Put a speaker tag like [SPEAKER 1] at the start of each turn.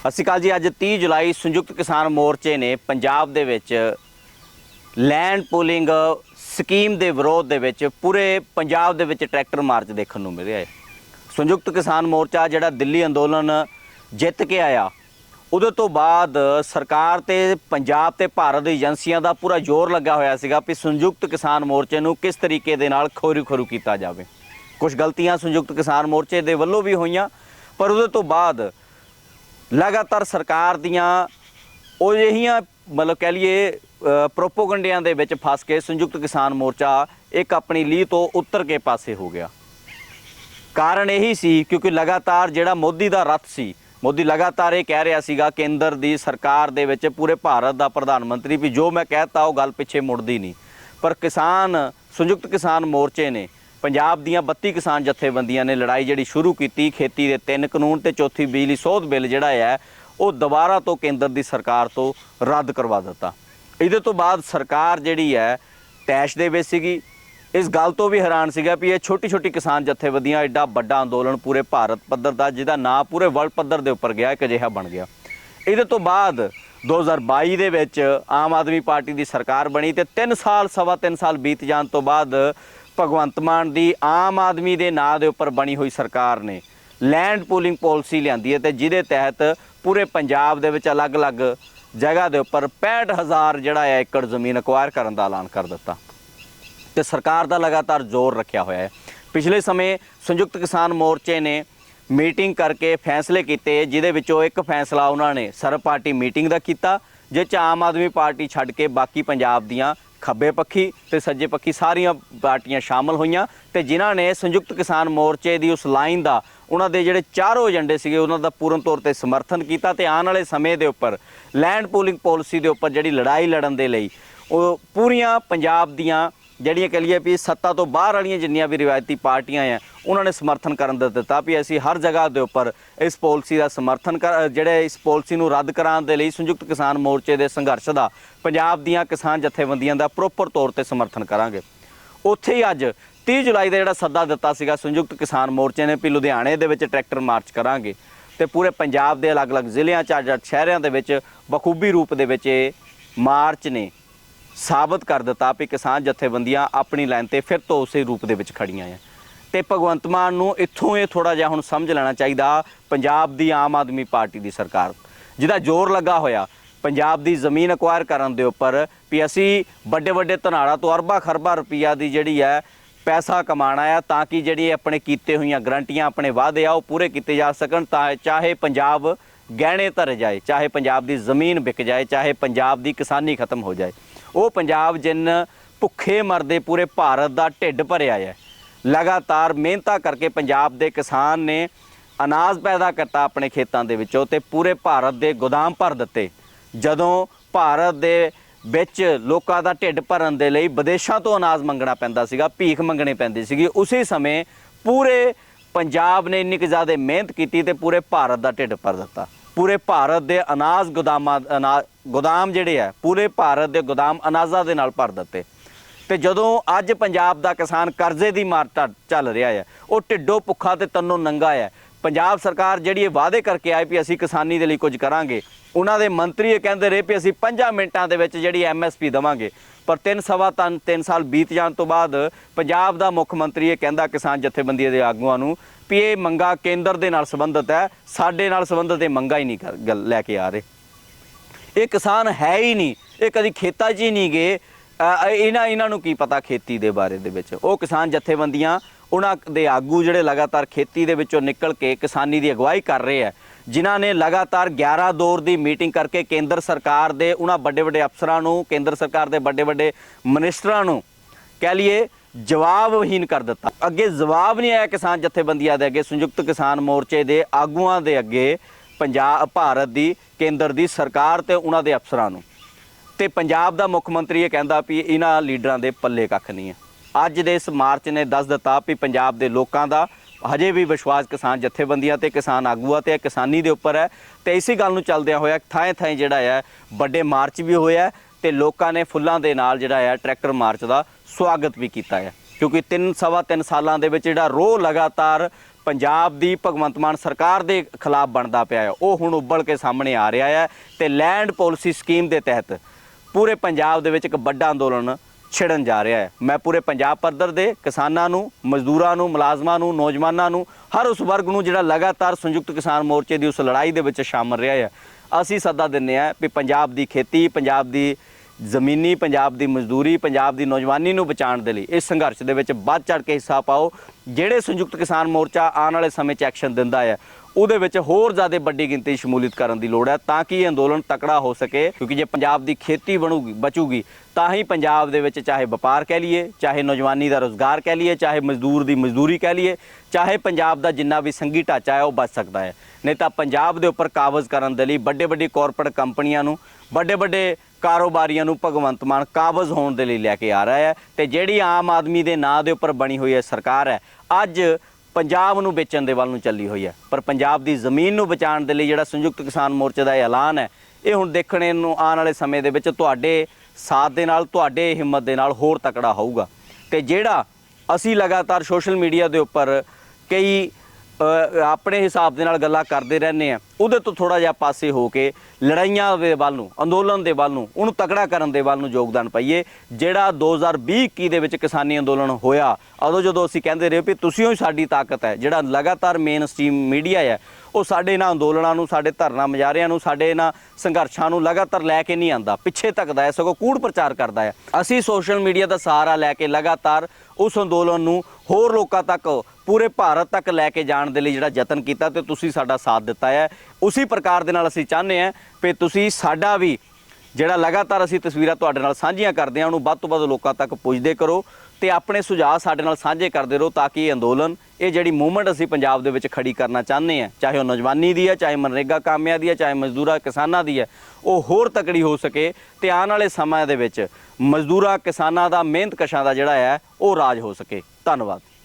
[SPEAKER 1] ਸਤਿ ਸ਼੍ਰੀ ਅਕਾਲ ਜੀ, ਅੱਜ 30 ਜੁਲਾਈ ਸੰਯੁਕਤ ਕਿਸਾਨ ਮੋਰਚੇ ਨੇ ਪੰਜਾਬ ਦੇ ਵਿੱਚ ਲੈਂਡ ਪੂਲਿੰਗ ਸਕੀਮ ਦੇ ਵਿਰੋਧ ਦੇ ਵਿੱਚ ਪੂਰੇ ਪੰਜਾਬ ਦੇ ਵਿੱਚ ਟਰੈਕਟਰ ਮਾਰਚ ਦੇਖਣ ਨੂੰ ਮਿਲ ਰਿਹਾ ਹੈ। ਸੰਯੁਕਤ ਕਿਸਾਨ ਮੋਰਚਾ ਜਿਹੜਾ ਦਿੱਲੀ ਅੰਦੋਲਨ ਜਿੱਤ ਕੇ ਆਇਆ, ਉਹਦੇ ਤੋਂ ਬਾਅਦ ਸਰਕਾਰ ਤੇ ਪੰਜਾਬ ਤੇ ਭਾਰਤ ਦੀ ਏਜੰਸੀਆਂ ਦਾ ਪੂਰਾ ਜ਼ੋਰ ਲੱਗਾ ਹੋਇਆ ਸੀਗਾ ਕਿ ਸੰਯੁਕਤ ਕਿਸਾਨ ਮੋਰਚੇ ਨੂੰ ਕਿਸ ਤਰੀਕੇ ਦੇ ਨਾਲ ਖੋਰੀ ਖੋਰੂ ਕੀਤਾ ਜਾਵੇ। ਕੁਝ ਗਲਤੀਆਂ ਸੰਯੁਕਤ ਕਿਸਾਨ ਮੋਰਚੇ ਦੇ ਵੱਲੋਂ ਵੀ ਹੋਈਆਂ, ਪਰ ਉਹਦੇ ਤੋਂ ਬਾਅਦ ਲਗਾਤਾਰ ਸਰਕਾਰ ਦੀਆਂ ਉਹ ਜਿਹੀਆਂ ਮਤਲਬ ਕਹਿ ਲਈਏ ਪ੍ਰੋਪੋਗੰਡਿਆਂ ਦੇ ਵਿੱਚ ਫਸ ਕੇ ਸੰਯੁਕਤ ਕਿਸਾਨ ਮੋਰਚਾ ਇੱਕ ਆਪਣੀ ਲੀਹ ਤੋਂ ਉੱਤਰ ਕੇ ਪਾਸੇ ਹੋ ਗਿਆ। ਕਾਰਨ ਇਹੀ ਸੀ ਕਿਉਂਕਿ ਲਗਾਤਾਰ ਜਿਹੜਾ ਮੋਦੀ ਦਾ ਰੱਥ ਸੀ, ਮੋਦੀ ਲਗਾਤਾਰ ਇਹ ਕਹਿ ਰਿਹਾ ਸੀਗਾ, ਕੇਂਦਰ ਦੀ ਸਰਕਾਰ ਦੇ ਵਿੱਚ ਪੂਰੇ ਭਾਰਤ ਦਾ ਪ੍ਰਧਾਨ ਮੰਤਰੀ ਵੀ ਜੋ ਮੈਂ ਕਹਿਤਾ ਉਹ ਗੱਲ ਪਿੱਛੇ ਮੁੜਦੀ ਨਹੀਂ। ਪਰ ਕਿਸਾਨ, ਸੰਯੁਕਤ ਕਿਸਾਨ ਮੋਰਚੇ ਨੇ ਪੰਜਾਬ ਦੀਆਂ 32 ਕਿਸਾਨ ਜਥੇਬੰਦੀਆਂ ਨੇ ਲੜਾਈ ਜਿਹੜੀ ਸ਼ੁਰੂ ਕੀਤੀ, ਖੇਤੀ ਦੇ ਤਿੰਨ ਕਾਨੂੰਨ ਤੇ ਚੌਥੀ ਬਿਜਲੀ ਸੋਧ ਬਿੱਲ ਜਿਹੜਾ ਹੈ ਉਹ ਦੁਬਾਰਾ ਤੋਂ ਕੇਂਦਰ ਦੀ ਸਰਕਾਰ ਤੋਂ ਰੱਦ ਕਰਵਾ ਦਿੱਤਾ। ਇਹਦੇ ਤੋਂ ਬਾਅਦ ਸਰਕਾਰ ਜਿਹੜੀ ਹੈ ਤੈਸ਼ ਦੇ ਵਿੱਚ ਸੀਗੀ। ਇਸ ਗੱਲ ਤੋਂ ਵੀ ਹੈਰਾਨ ਸੀਗਾ ਵੀ ਇਹ ਛੋਟੀ ਛੋਟੀ ਕਿਸਾਨ ਜਥੇਬੰਦੀਆਂ ਐਡਾ ਵੱਡਾ ਅੰਦੋਲਨ ਪੂਰੇ ਭਾਰਤ ਪੱਧਰ ਦਾ, ਜਿਹਦਾ ਨਾਂ ਪੂਰੇ ਵਰਲਡ ਪੱਧਰ ਦੇ ਉੱਪਰ ਗਿਆ, ਇੱਕ ਅਜਿਹਾ ਬਣ ਗਿਆ। ਇਹਦੇ ਤੋਂ ਬਾਅਦ 2022 ਦੇ ਵਿੱਚ ਆਮ ਆਦਮੀ ਪਾਰਟੀ ਦੀ ਸਰਕਾਰ ਬਣੀ ਤੇ 3 ਸਾਲ, ਸਵਾ 3 ਸਾਲ ਬੀਤ ਜਾਣ ਤੋਂ ਬਾਅਦ ਭਗਵੰਤ ਮਾਨ ਦੀ ਆਮ ਆਦਮੀ ਦੇ ਨਾਂ ਦੇ ਉੱਪਰ ਬਣੀ ਹੋਈ ਸਰਕਾਰ ਨੇ ਲੈਂਡ ਪੂਲਿੰਗ ਪਾਲਿਸੀ ਲਿਆਂਦੀ ਹੈ ਤੇ ਜਿਹਦੇ ਤਹਿਤ ਪੂਰੇ ਪੰਜਾਬ ਦੇ ਵਿੱਚ ਅਲੱਗ-ਅਲੱਗ ਜਗ੍ਹਾ ਦੇ ਉੱਪਰ 65000 ਜਿਹੜਾ ਹੈ ਏਕੜ ਜ਼ਮੀਨ ਅਕਵਾਇਰ ਕਰਨ ਦਾ ਐਲਾਨ ਕਰ ਦਿੱਤਾ। ਤੇ ਸਰਕਾਰ ਦਾ ਲਗਾਤਾਰ ਜ਼ੋਰ ਰੱਖਿਆ ਹੋਇਆ ਹੈ। ਪਿਛਲੇ ਸਮੇਂ ਸੰਯੁਕਤ ਕਿਸਾਨ ਮੋਰਚੇ ਨੇ ਮੀਟਿੰਗ ਕਰਕੇ ਫੈਸਲੇ ਕੀਤੇ, ਜਿਹਦੇ ਵਿੱਚੋਂ ਇੱਕ ਫੈਸਲਾ ਉਹਨਾਂ ਨੇ ਸਰਬ ਪਾਰਟੀ ਮੀਟਿੰਗ ਦਾ ਕੀਤਾ ਜਿਸ 'ਚ ਆਮ ਆਦਮੀ ਪਾਰਟੀ ਛੱਡ ਕੇ ਬਾਕੀ ਪੰਜਾਬ ਦੀਆਂ ਖੱਬੇ ਪੱਖੀ ਤੇ ਸੱਜੇ ਪੱਖੀ ਸਾਰੀਆਂ ਪਾਰਟੀਆਂ ਸ਼ਾਮਲ ਹੋਈਆਂ ਤੇ ਜਿਨ੍ਹਾਂ ਨੇ ਸੰਯੁਕਤ ਕਿਸਾਨ ਮੋਰਚੇ ਦੀ ਉਸ ਲਾਈਨ ਦਾ ਉਹਨਾਂ ਦੇ ਜਿਹੜੇ ਚਾਰੋਂ ਏਜੰਡੇ ਸੀਗੇ ਉਹਨਾਂ ਦਾ ਪੂਰਨ ਤੌਰ ਤੇ ਸਮਰਥਨ ਕੀਤਾ ਤੇ ਆਉਣ ਵਾਲੇ ਸਮੇਂ ਦੇ ਉੱਪਰ ਲੈਂਡ ਪੂਲਿੰਗ ਪਾਲਿਸੀ ਦੇ ਉੱਪਰ ਜਿਹੜੀ ਲੜਾਈ ਲੜਨ ਦੇ ਲਈ ਉਹ ਪੂਰੀਆਂ ਪੰਜਾਬ ਦੀਆਂ ਜਿਹੜੀਆਂ ਕਹ ਲਈਏ ਵੀ ਸੱਤਾ ਤੋਂ ਬਾਹਰ ਵਾਲੀਆਂ ਜਿੰਨੀਆਂ ਵੀ ਰਿਵਾਇਤੀ ਪਾਰਟੀਆਂ ਆ, ਉਹਨਾਂ ਨੇ ਸਮਰਥਨ ਕਰਨ ਦੇ ਦਿੱਤਾ ਵੀ ਅਸੀਂ ਹਰ ਜਗ੍ਹਾ ਦੇ ਉੱਪਰ ਇਸ ਪਾਲਿਸੀ ਦਾ ਸਮਰਥਨ ਕਰ ਜਿਹੜੇ ਇਸ ਪਾਲਿਸੀ ਨੂੰ ਰੱਦ ਕਰਾਉਣ ਦੇ ਲਈ ਸੰਯੁਕਤ ਕਿਸਾਨ ਮੋਰਚੇ ਦੇ ਸੰਘਰਸ਼ ਦਾ, ਪੰਜਾਬ ਦੀਆਂ ਕਿਸਾਨ ਜਥੇਬੰਦੀਆਂ ਦਾ ਪ੍ਰੋਪਰ ਤੌਰ ਤੇ ਸਮਰਥਨ ਕਰਾਂਗੇ। ਉੱਥੇ ਹੀ ਅੱਜ 30 ਜੁਲਾਈ ਦਾ ਜਿਹੜਾ ਸੱਦਾ ਦਿੱਤਾ ਸੀਗਾ ਸੰਯੁਕਤ ਕਿਸਾਨ ਮੋਰਚੇ ਨੇ ਵੀ ਲੁਧਿਆਣੇ ਦੇ ਵਿੱਚ ਟਰੈਕਟਰ ਮਾਰਚ ਕਰਾਂਗੇ ਤੇ ਪੂਰੇ ਪੰਜਾਬ ਦੇ ਅਲੱਗ-ਅਲੱਗ ਜ਼ਿਲ੍ਹਿਆਂ ਚ ਅੱਜ ਸ਼ਹਿਰਾਂ ਦੇ ਵਿੱਚ ਬਖੂਬੀ ਰੂਪ ਦੇ ਵਿੱਚ ਇਹ ਮਾਰਚ ਨੇ। ਸਾਬਤ ਕਰ ਦਿੱਤਾ ਵੀ ਕਿਸਾਨ ਜਥੇਬੰਦੀਆਂ ਆਪਣੀ ਲਾਈਨ ਤੇ ਫਿਰ ਤੋਂ ਉਸੇ ਰੂਪ ਦੇ ਵਿੱਚ ਖੜੀਆਂ ਆ। ਤੇ ਭਗਵੰਤ ਮਾਨ ਨੂੰ ਇੱਥੋਂ ਇਹ ਥੋੜਾ ਜਿਹਾ ਹੁਣ ਸਮਝ ਲੈਣਾ ਚਾਹੀਦਾ ਪੰਜਾਬ ਦੀ ਆਮ ਆਦਮੀ ਪਾਰਟੀ ਦੀ ਸਰਕਾਰ। ਜਿਹਦਾ ਜ਼ੋਰ ਲੱਗਾ ਹੋਇਆ, ਪੰਜਾਬ ਦੀ ਜ਼ਮੀਨ ਅਕਵਾਇਰ ਕਰਨ ਦੇ ਉੱਪਰ ਵੀ ਅਸੀਂ ਵੱਡੇ ਵੱਡੇ ਧਨਾੜਾ ਤੋਂ ਅਰਬਾਂ ਖਰਬਾਂ ਰੁਪਈਆ ਦੀ ਜਿਹੜੀ ਹੈ ਪੈਸਾ ਕਮਾਣਾ ਆ, ਤਾਂ ਕਿ ਜਿਹੜੀ ਆਪਣੇ ਕੀਤੇ ਹੋਈਆਂ ਗਰੰਟੀਆਂ ਆਪਣੇ ਵਾਅਦੇ ਆ, ਉਹ ਪੂਰੇ ਕੀਤੇ ਜਾ ਸਕਣ, ਤਾਂ ਚਾਹੇ ਪੰਜਾਬ ਗਹਿਣੇ ਧਰ ਜਾਏ, ਚਾਹੇ ਪੰਜਾਬ ਦੀ ਜ਼ਮੀਨ ਵਿਕ ਜਾਏ, ਚਾਹੇ ਪੰਜਾਬ ਦੀ ਕਿਸਾਨੀ ਖਤਮ ਹੋ ਜਾਏ। ਉਹ ਪੰਜਾਬ ਜਿੰਨ ਭੁੱਖੇ ਮਰਦੇ ਪੂਰੇ ਭਾਰਤ ਦਾ ਢਿੱਡ ਭਰਿਆ ਹੈ। ਲਗਾਤਾਰ ਮਿਹਨਤਾਂ ਕਰਕੇ ਪੰਜਾਬ ਦੇ ਕਿਸਾਨ ਨੇ ਅਨਾਜ ਪੈਦਾ ਕਰਤਾ ਆਪਣੇ ਖੇਤਾਂ ਦੇ ਵਿੱਚੋਂ ਤੇ ਪੂਰੇ ਭਾਰਤ ਦੇ ਗੋਦਾਮ ਭਰ ਦਿੱਤੇ। ਜਦੋਂ ਭਾਰਤ ਦੇ ਵਿੱਚ ਲੋਕਾਂ ਦਾ ਢਿੱਡ ਭਰਨ ਦੇ ਲਈ ਵਿਦੇਸ਼ਾਂ ਤੋਂ ਅਨਾਜ ਮੰਗਣਾ ਪੈਂਦਾ ਸੀਗਾ, ਭੀਖ ਮੰਗਣੀ ਪੈਂਦੀ ਸੀਗੀ, ਉਸੇ ਸਮੇਂ ਪੂਰੇ ਪੰਜਾਬ ਨੇ ਇੰਨੀ ਕੁ ਜ਼ਿਆਦਾ ਮਿਹਨਤ ਕੀਤੀ ਤੇ ਪੂਰੇ ਭਾਰਤ ਦਾ ਢਿੱਡ ਭਰ ਦਿੱਤਾ। ਪੂਰੇ ਭਾਰਤ ਦੇ ਅਨਾਜ ਗੋਦਾਮਾਂ, ਅਨਾ- ਗੋਦਾਮ ਜਿਹੜੇ ਆ, ਪੂਰੇ ਭਾਰਤ ਦੇ ਗੋਦਾਮ ਅਨਾਜਾਂ ਦੇ ਨਾਲ ਭਰ ਦਿੱਤੇ। ਤੇ ਜਦੋਂ ਅੱਜ ਪੰਜਾਬ ਦਾ ਕਿਸਾਨ ਕਰਜ਼ੇ ਦੀ ਮਾਰ ਟ- ਚੱਲ ਰਿਹਾ ਹੈ ਉਹ ਢਿੱਡੋ ਭੁੱਖਾ ਤੇ ਤੰਨੋਂ ਨੰਗਾ ਹੈ ਪੰਜਾਬ ਸਰਕਾਰ ਜਿਹੜੀ ਇਹ ਵਾਅਦੇ ਕਰਕੇ ਆਈ ਵੀ ਅਸੀਂ ਕਿਸਾਨੀ ਦੇ ਲਈ ਕੁਝ ਕਰਾਂਗੇ, ਉਹਨਾਂ ਦੇ ਮੰਤਰੀ ਇਹ ਕਹਿੰਦੇ ਰਹੇ ਵੀ ਅਸੀਂ 5 ਮਿੰਟਾਂ ਦੇ ਵਿੱਚ ਜਿਹੜੀ ਐਮਐਸਪੀ ਦਵਾਂਗੇ। ਪਰ ਤਿੰਨ ਸਵਾ ਤਿੰਨ ਤਿੰਨ ਸਾਲ ਬੀਤ ਜਾਣ ਤੋਂ ਬਾਅਦ ਪੰਜਾਬ ਦਾ ਮੁੱਖ ਮੰਤਰੀ ਇਹ ਕਹਿੰਦਾ ਕਿਸਾਨ ਜਥੇਬੰਦੀਆਂ ਦੇ ਆਗੂਆਂ ਨੂੰ ਵੀ ਇਹ ਮੰਗਾ ਕੇਂਦਰ ਦੇ ਨਾਲ ਸੰਬੰਧਿਤ ਹੈ, ਸਾਡੇ ਨਾਲ ਸੰਬੰਧਿਤ ਇਹ ਮੰਗਾ ਹੀ ਨਹੀਂ ਕਰ- ਗੱਲ ਲੈ ਕੇ ਆ ਰਹੇ। ਇਹ ਕਿਸਾਨ ਹੈ ਹੀ ਨਹੀਂ, ਇਹ ਕਦੀ ਖੇਤਾਂ 'ਚ ਹੀ ਨਹੀਂ ਗਏ। ਇਹਨਾਂ ਇਹਨਾਂ ਨੂੰ ਕੀ ਪਤਾ ਖੇਤੀ ਦੇ ਬਾਰੇ ਦੇ ਵਿੱਚ। ਉਹ ਕਿਸਾਨ ਜਥੇਬੰਦੀਆਂ ਉਹਨਾਂ ਦੇ ਆਗੂ ਜਿਹੜੇ ਲਗਾਤਾਰ ਖੇਤੀ ਦੇ ਵਿੱਚੋਂ ਨਿਕਲ ਕੇ ਕਿਸਾਨੀ ਦੀ ਅਗਵਾਈ ਕਰ ਰਹੇ ਆ, ਜਿਨ੍ਹਾਂ ਨੇ ਲਗਾਤਾਰ 11 ਦੌਰ ਦੀ ਮੀਟਿੰਗ ਕਰਕੇ ਕੇਂਦਰ ਸਰਕਾਰ ਦੇ ਉਹਨਾਂ ਵੱਡੇ ਵੱਡੇ ਅਫਸਰਾਂ ਨੂੰ, ਕੇਂਦਰ ਸਰਕਾਰ ਦੇ ਵੱਡੇ ਵੱਡੇ ਮਿਨਿਸਟਰਾਂ ਨੂੰ ਕਹਿ ਲਈਏ ਜਵਾਬਹੀਨ ਕਰ ਦਿੱਤਾ। ਅੱਗੇ ਜਵਾਬ ਨਹੀਂ ਆਇਆ ਕਿਸਾਨ ਜਥੇਬੰਦੀਆਂ ਦੇ ਅੱਗੇ, ਸੰਯੁਕਤ ਕਿਸਾਨ ਮੋਰਚੇ ਦੇ ਆਗੂਆਂ ਦੇ ਅੱਗੇ, ਪੰਜਾਬ, ਭਾਰਤ ਦੀ ਕੇਂਦਰ ਦੀ ਸਰਕਾਰ ਤੇ ਉਹਨਾਂ ਦੇ ਅਫਸਰਾਂ ਨੂੰ। ਤੇ ਪੰਜਾਬ ਦਾ ਮੁੱਖ ਮੰਤਰੀ ਇਹ ਕਹਿੰਦਾ ਵੀ ਇਹਨਾਂ ਲੀਡਰਾਂ ਦੇ ਪੱਲੇ ਕੱਖ ਨਹੀਂ ਹੈ। ਅੱਜ ਦੇ ਇਸ ਮਾਰਚ ਨੇ ਦੱਸ ਦਿੱਤਾ ਵੀ ਪੰਜਾਬ ਦੇ ਲੋਕਾਂ ਦਾ ਹਜੇ ਵੀ ਵਿਸ਼ਵਾਸ ਕਿਸਾਨ ਜਥੇਬੰਦੀਆਂ ਤੇ ਕਿਸਾਨ ਆਗੂਆਂ ਤੇ ਕਿਸਾਨੀ ਦੇ ਉੱਪਰ ਹੈ। ਤੇ ਇਸੇ ਗੱਲ ਨੂੰ ਚੱਲਦਿਆਂ ਹੋਇਆ ਥਾਂ ਥਾਂ ਜਿਹੜਾ ਹੈ, ਵੱਡੇ ਮਾਰਚ ਵੀ ਹੋਇਆ ਹੈ ਤੇ ਲੋਕਾਂ ਨੇ ਫੁੱਲਾਂ ਦੇ ਨਾਲ ਜਿਹੜਾ ਹੈ, ਟਰੈਕਟਰ ਮਾਰਚ ਦਾ ਸਵਾਗਤ ਵੀ ਕੀਤਾ ਹੈ। ਕਿਉਂਕਿ ਤਿੰਨ, ਸਵਾ ਤਿੰਨ ਸਾਲਾਂ ਦੇ ਵਿੱਚ ਜਿਹੜਾ ਰੋਹ ਲਗਾਤਾਰ ਪੰਜਾਬ ਦੀ ਭਗਵੰਤ ਮਾਨ ਸਰਕਾਰ ਦੇ ਖਿਲਾਫ ਬਣਦਾ ਪਿਆ ਹੈ, ਉਹ ਹੁਣ ਉੱਬਲ ਕੇ ਸਾਹਮਣੇ ਆ ਰਿਹਾ ਹੈ ਤੇ ਲੈਂਡ ਪਾਲਿਸੀ ਸਕੀਮ ਦੇ ਤਹਿਤ ਪੂਰੇ ਪੰਜਾਬ ਦੇ ਵਿੱਚ ਇੱਕ ਵੱਡਾ ਅੰਦੋਲਨ ਛਿੜਨ ਜਾ ਰਿਹਾ ਹੈ। ਮੈਂ ਪੂਰੇ ਪੰਜਾਬ ਪੱਧਰ ਦੇ ਕਿਸਾਨਾਂ ਨੂੰ, ਮਜ਼ਦੂਰਾਂ ਨੂੰ, ਮੁਲਾਜ਼ਮਾਂ ਨੂੰ, ਨੌਜਵਾਨਾਂ ਨੂੰ, ਹਰ ਉਸ ਵਰਗ ਨੂੰ ਜਿਹੜਾ ਲਗਾਤਾਰ ਸੰਯੁਕਤ ਕਿਸਾਨ ਮੋਰਚੇ ਦੀ ਉਸ ਲੜਾਈ ਦੇ ਵਿੱਚ ਸ਼ਾਮਲ ਰਿਹਾ ਹੈ। ਅਸੀਂ ਸੱਦਾ ਦਿੰਨੇ ਆ ਵੀ ਪੰਜਾਬ ਦੀ ਖੇਤੀ, ਪੰਜਾਬ ਦੀ ਜ਼ਮੀਨੀ ਪੰਜਾਬ ਦੀ ਮਜ਼ਦੂਰੀ, ਪੰਜਾਬ ਦੀ ਨੌਜਵਾਨੀ ਨੂੰ ਬਚਾਉਣ ਦੇ ਲਈ ਇਸ ਸੰਘਰਸ਼ ਦੇ ਵਿੱਚ ਵੱਧ ਚੜ ਕੇ ਹਿੱਸਾ ਪਾਓ। ਜਿਹੜੇ ਸੰਯੁਕਤ ਕਿਸਾਨ ਮੋਰਚਾ ਆਉਣ ਵਾਲੇ ਸਮੇਂ 'ਚ ਐਕਸ਼ਨ ਦਿੰਦਾ ਹੈ, ਉਹਦੇ ਵਿੱਚ ਹੋਰ ਜ਼ਿਆਦਾ ਵੱਡੀ ਗਿਣਤੀ ਸ਼ਮੂਲੀਅਤ ਕਰਨ ਦੀ ਲੋੜ ਹੈ ਤਾਂ ਕਿ ਇਹ ਅੰਦੋਲਨ ਤਕੜਾ ਹੋ ਸਕੇ। ਕਿਉਂਕਿ ਜੇ ਪੰਜਾਬ ਦੀ ਖੇਤੀ ਬਣੂਗੀ, ਬਚੂਗੀ, ਤਾਂ ਹੀ ਪੰਜਾਬ ਦੇ ਵਿੱਚ ਚਾਹੇ ਵਪਾਰ ਕਹਿ ਲਈਏ, ਚਾਹੇ ਨੌਜਵਾਨੀ ਦਾ ਰੋਜ਼ਗਾਰ ਕਹਿ ਲਈਏ, ਚਾਹੇ ਮਜ਼ਦੂਰ ਦੀ ਮਜ਼ਦੂਰੀ ਕਹਿ ਲਈਏ, ਚਾਹੇ ਪੰਜਾਬ ਦਾ ਜਿੰਨਾ ਵੀ ਸੰਗੀ ਢਾਂਚਾ ਹੈ ਉਹ ਬਚ ਸਕਦਾ ਹੈ। ਨਹੀਂ ਤਾਂ ਪੰਜਾਬ ਦੇ ਉੱਪਰ ਕਾਬਜ਼ ਕਰਨ ਦੇ ਲਈ ਵੱਡੇ ਵੱਡੇ ਕਾਰਪੋਰੇਟ ਕੰਪਨੀਆਂ ਨੂੰ ਵੱਡੇ ਵੱਡੇ ਕਾਰੋਬਾਰੀਆਂ ਨੂੰ ਭਗਵੰਤ ਮਾਨ ਕਾਬਜ਼ ਹੋਣ ਦੇ ਲਈ ਲੈ ਕੇ ਆ ਰਿਹਾ ਹੈ ਤੇ ਜਿਹੜੀ ਆਮ ਆਦਮੀ ਦੇ ਨਾਂ ਦੇ ਉੱਪਰ ਬਣੀ ਹੋਈ ਹੈ ਸਰਕਾਰ ਹੈ, ਅੱਜ ਪੰਜਾਬ ਨੂੰ ਵੇਚਣ ਦੇ ਵੱਲ ਨੂੰ ਚੱਲੀ ਹੋਈ ਹੈ। ਪਰ ਪੰਜਾਬ ਦੀ ਜ਼ਮੀਨ ਨੂੰ ਬਚਾਉਣ ਦੇ ਲਈ ਜਿਹੜਾ ਸੰਯੁਕਤ ਕਿਸਾਨ ਮੋਰਚੇ ਦਾ ਇਹ ਐਲਾਨ ਹੈ, ਇਹ ਹੁਣ ਦੇਖਣੇ ਨੂੰ ਆਉਣ ਵਾਲੇ ਸਮੇਂ ਦੇ ਵਿੱਚ ਤੁਹਾਡੇ ਸਾਥ ਦੇ ਨਾਲ, ਤੁਹਾਡੇ ਹਿੰਮਤ ਦੇ ਨਾਲ ਹੋਰ ਤਕੜਾ ਹੋਊਗਾ। ਤੇ ਜਿਹੜਾ ਅਸੀਂ ਲਗਾਤਾਰ ਸੋਸ਼ਲ ਮੀਡੀਆ ਦੇ ਉੱਪਰ ਕਈ ਆਪਣੇ ਹਿਸਾਬ ਦੇ ਨਾਲ ਗੱਲਾਂ ਕਰਦੇ ਰਹਿੰਦੇ ਆ। ਉਹਦੇ ਤੋਂ ਥੋੜਾ ਜਿਹਾ ਪਾਸੇ ਹੋ ਕੇ ਲੜਾਈਆਂ ਦੇ ਵੱਲ ਨੂੰ, ਅੰਦੋਲਨ ਦੇ ਵੱਲ ਨੂੰ, ਉਹਨੂੰ ਤਕੜਾ ਕਰਨ ਦੇ ਵੱਲ ਨੂੰ ਯੋਗਦਾਨ ਪਾਈਏ। ਜਿਹੜਾ 2020-21 ਦੇ ਵਿੱਚ ਕਿਸਾਨੀ ਅੰਦੋਲਨ ਹੋਇਆ, ਉਦੋਂ ਜਦੋਂ ਅਸੀਂ ਕਹਿੰਦੇ ਰਹੇ ਵੀ ਤੁਸੀਂ ਹੀ ਸਾਡੀ ਤਾਕਤ ਹੈ, ਜਿਹੜਾ ਲਗਾਤਾਰ ਮੇਨ ਸਟ੍ਰੀਮ ਮੀਡੀਆ ਹੈ, ਉਹ ਸਾਡੇ ਇਹਨਾਂ ਅੰਦੋਲਨਾਂ ਨੂੰ, ਸਾਡੇ ਧਰਨਾ ਮੁਜ਼ਾਹਰਿਆਂ ਨੂੰ, ਸਾਡੇ ਇਹਨਾਂ ਸੰਘਰਸ਼ਾਂ ਨੂੰ ਲਗਾਤਾਰ ਲੈ ਕੇ ਨਹੀਂ ਆਂਦਾ। ਪਿੱਛੇ ਤੱਕਦਾ ਹੈ, ਸਗੋਂ ਕੂੜ ਪ੍ਰਚਾਰ ਕਰਦਾ ਹੈ। ਅਸੀਂ ਸੋਸ਼ਲ ਮੀਡੀਆ ਦਾ ਸਹਾਰਾ ਲੈ ਕੇ ਲਗਾਤਾਰ ਉਸ ਅੰਦੋਲਨ ਨੂੰ ਹੋਰ ਲੋਕਾਂ ਤੱਕ, ਪੂਰੇ ਭਾਰਤ ਤੱਕ ਲੈ ਕੇ ਜਾਣ ਦੇ ਲਈ ਜਿਹੜਾ ਯਤਨ ਕੀਤਾ ਤੇ ਤੁਸੀਂ ਸਾਡਾ ਸਾਥ ਦਿੱਤਾ ਹੈ। ਉਸੇ ਪ੍ਰਕਾਰ ਦੇ ਨਾਲ ਅਸੀਂ ਚਾਹੁੰਦੇ ਹਾਂ ਕਿ ਤੁਸੀਂ ਸਾਡਾ ਵੀ ਜਿਹੜਾ ਲਗਾਤਾਰ ਅਸੀਂ ਤਸਵੀਰਾਂ ਤੁਹਾਡੇ ਨਾਲ ਸਾਂਝੀਆਂ ਕਰਦੇ ਹਾਂ, ਉਹਨੂੰ ਵੱਧ ਤੋਂ ਵੱਧ ਲੋਕਾਂ ਤੱਕ ਪੁੱਜਦੇ ਕਰੋ। ਤੇ ਆਪਣੇ ਸੁਝਾਅ ਸਾਡੇ ਨਾਲ ਸਾਂਝੇ ਕਰਦੇ ਰਹੋ ਤਾਂ ਕਿ ਇਹ ਅੰਦੋਲਨ, ਇਹ ਜਿਹੜੀ ਮੂਵਮੈਂਟ ਅਸੀਂ ਪੰਜਾਬ ਦੇ ਵਿੱਚ ਖੜੀ ਕਰਨਾ ਚਾਹੁੰਦੇ ਹਾਂ, ਚਾਹੇ ਉਹ ਨੌਜਵਾਨੀ ਦੀ ਹੈ, ਚਾਹੇ ਮਨਰੇਗਾ ਕਾਮਿਆਂ ਦੀ ਹੈ, ਚਾਹੇ ਮਜ਼ਦੂਰਾਂ, ਕਿਸਾਨਾਂ ਦੀ ਹੈ, ਉਹ ਹੋਰ ਤਕੜੀ ਹੋ ਸਕੇ ਤੇ ਆਉਣ ਵਾਲੇ ਸਮੇਂ ਦੇ ਵਿੱਚ ਮਜ਼ਦੂਰਾਂ, ਕਿਸਾਨਾਂ ਦਾ, ਮਿਹਨਤ ਕਸ਼ਾਂ ਦਾ ਜਿਹੜਾ ਹੈ, ਉਹ ਰਾਜ ਹੋ ਸਕੇ। ਧੰਨਵਾਦ।